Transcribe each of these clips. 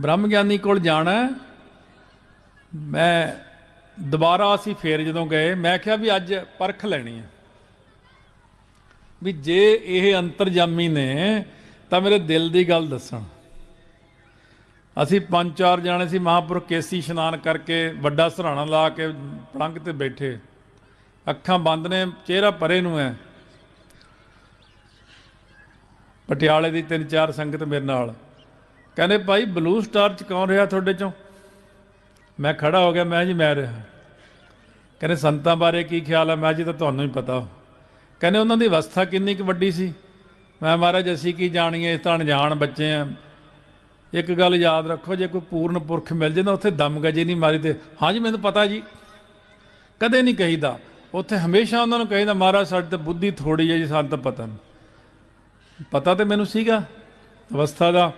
ਬ੍ਰਹਮ ਗਿਆਨੀ ਕੋਲ ਜਾਣਾ ਮੈਂ ਦੁਬਾਰਾ ਅਸੀਂ ਫੇਰ ਜਦੋਂ ਗਏ, ਮੈਂ ਕਿਹਾ ਵੀ ਅੱਜ ਪਰਖ ਲੈਣੀ ਹੈ। ਵੀ ਜੇ ਇਹ ਅੰਤਰਜਾਮੀ ਨੇ, ਤਾਂ ਮੇਰੇ ਦਿਲ ਦੀ ਗੱਲ ਦੱਸਣ। ਅਸੀਂ ਪੰਜ ਚਾਰ ਜਾਣੇ ਸੀ ਮਹਾਂਪੁਰਖ ਕੇਸੀ ਇਸ਼ਨਾਨ ਕਰਕੇ ਵੱਡਾ ਸਰਾਣਾ ਲਾ ਕੇ ਪਲੰਘ ਤੇ ਬੈਠੇ। ਅੱਖਾਂ ਬੰਦ ਨੇ, ਚਿਹਰਾ ਪਰੇ ਨੂੰ ਹੈ। ਪਟਿਆਲੇ ਦੀ ਤਿੰਨ ਚਾਰ ਸੰਗਤ ਮੇਰੇ ਨਾਲ। ਕਹਿੰਦੇ, ਭਾਈ ਬਲੂ ਸਟਾਰ ਚ ਕੌਣ ਰਿਹਾ ਤੁਹਾਡੇ ਚੋਂ? ਮੈਂ ਖੜਾ ਹੋ ਗਿਆ, ਮੈਂ ਜੀ, ਮੈਂ ਰਿਹਾ। ਕਹਿੰਦੇ, ਸੰਤਾਂ ਬਾਰੇ ਕੀ ਖਿਆਲ ਹੈ ਮੈਂ ਜੀ, ਤਾਂ ਤੁਹਾਨੂੰ ਹੀ ਪਤਾ। ਕਹਿੰਦੇ, ਉਹਨਾਂ ਦੀ ਅਵਸਥਾ ਕਿੰਨੀ ਕੁ ਵੱਡੀ ਸੀ? ਮੈਂ, ਮਹਾਰਾਜ, ਅਸੀਂ ਕੀ ਜਾਣੀਏ? ਤਾਂ ਅਣਜਾਣ ਬੱਚੇ ਆ। ਇੱਕ ਗੱਲ ਯਾਦ ਰੱਖੋ, ਜੇ ਕੋਈ ਪੂਰਨ ਪੁਰਖ ਮਿਲ ਜੇ ਨਾ ਉੱਥੇ ਦਮ ਗਜੇ ਨਹੀਂ ਮਾਰੀ ਤੇ ਹਾਂਜੀ ਮੈਨੂੰ ਪਤਾ ਜੀ। ਕਦੇ ਨਹੀਂ ਕਹੀਦਾ। ਉੱਥੇ ਹਮੇਸ਼ਾ ਉਹਨਾਂ ਨੂੰ ਕਹੀਦਾ, ਮਹਾਰਾਜ, ਸਾਡੇ ਤੇ ਬੁੱਧੀ ਥੋੜੀ ਹੈ ਜੀ, ਸਾਨੂੰ ਤਾਂ ਪਤਾ ਨਹੀਂ ਪਤਾ ਤੇ ਮੈਨੂੰ ਸੀਗਾ, ਅਵਸਥਾ ਦਾ।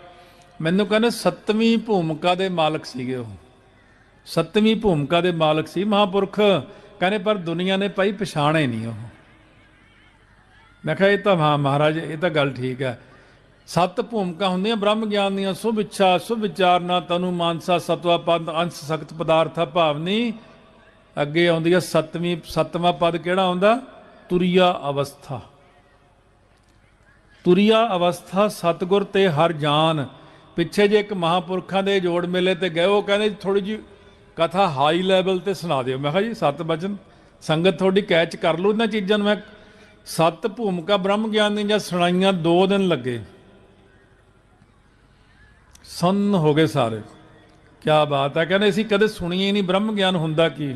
ਮੈਨੂੰ ਕਹਿੰਦੇ ਸੱਤਵੀਂ ਭੂਮਿਕਾ ਦੇ ਮਾਲਕ ਸੀਗੇ ਉਹ। ਸੱਤਵੀਂ ਭੂਮਿਕਾ ਦੇ ਮਾਲਕ ਸੀ ਮਹਾਪੁਰਖ। ਕਹਿੰਦੇ ਪਰ ਦੁਨੀਆ ਨੇ ਭਾਈ ਪਛਾਣੇ ਨਹੀਂ ਉਹ। ਮੈਂ ਕਿਹਾ ਇਹ ਤਾਂ ਹਾਂ ਮਹਾਰਾਜ, ਇਹ ਤਾਂ ਗੱਲ ਠੀਕ ਹੈ। ਸੱਤ ਭੂਮਿਕਾ ਹੁੰਦੀਆਂ, ਬ੍ਰਹਮ ਗਿਆਨ ਦੀਆਂ, ਸੁਭ ਇੱਛਾ, ਸੁਭ ਵਿਚਾਰਨਾ, ਤਨੂ, ਮਾਨਸਾ, ਸਤਵਾ ਪਦ ਅੰਸ਼, ਸਖਤ ਪਦਾਰਥਾ, ਭਾਵਨੀ। ਅੱਗੇ ਆਉਂਦੀ ਹੈ ਸੱਤਵੀਂ, ਸੱਤਵਾਂ ਪਦ ਕਿਹੜਾ ਆਉਂਦਾ? ਤੁਰੀਆ ਅਵਸਥਾ। ਤੁਰੀਆ ਅਵਸਥਾ, ਸਤਗੁਰ ਤੇ ਹਰ ਜਾਨ। ਪਿੱਛੇ ਜੇ ਇੱਕ ਮਹਾਪੁਰਖਾਂ ਦੇ ਜੋੜ ਮੇਲੇ ਤੇ ਗਏ, ਉਹ ਕਹਿੰਦੇ ਥੋੜੀ ਜੀ ਕਥਾ ਹਾਈ ਲੈਵਲ ਤੇ ਸੁਣਾ ਦਿਓ। ਮੈਂ ਕਿਹਾ ਜੀ, ਸੱਤ ਬਚਨ, ਸੰਗਤ ਤੁਹਾਡੀ ਕੈਚ ਕਰ ਲਓ ਇਹਨਾਂ ਚੀਜ਼ਾਂ ਨੂੰ। ਮੈਂ ਸੱਤ ਭੂਮਿਕਾ ਬ੍ਰਹਮ ਗਿਆਨ ਦੀਆਂ ਸੁਣਾਈਆਂ ਦੋ ਦਿਨ ਲੱਗੇ। ਸੰਨ ਹੋ ਗਏ ਸਾਰੇ। ਕੀ ਬਾਤ ਹੈ, ਕਹਿੰਦੇ ਅਸੀਂ ਕਦੇ ਸੁਣੀਏ ਨਹੀਂ ਬ੍ਰਹਮ ਗਿਆਨ ਹੁੰਦਾ ਕੀ।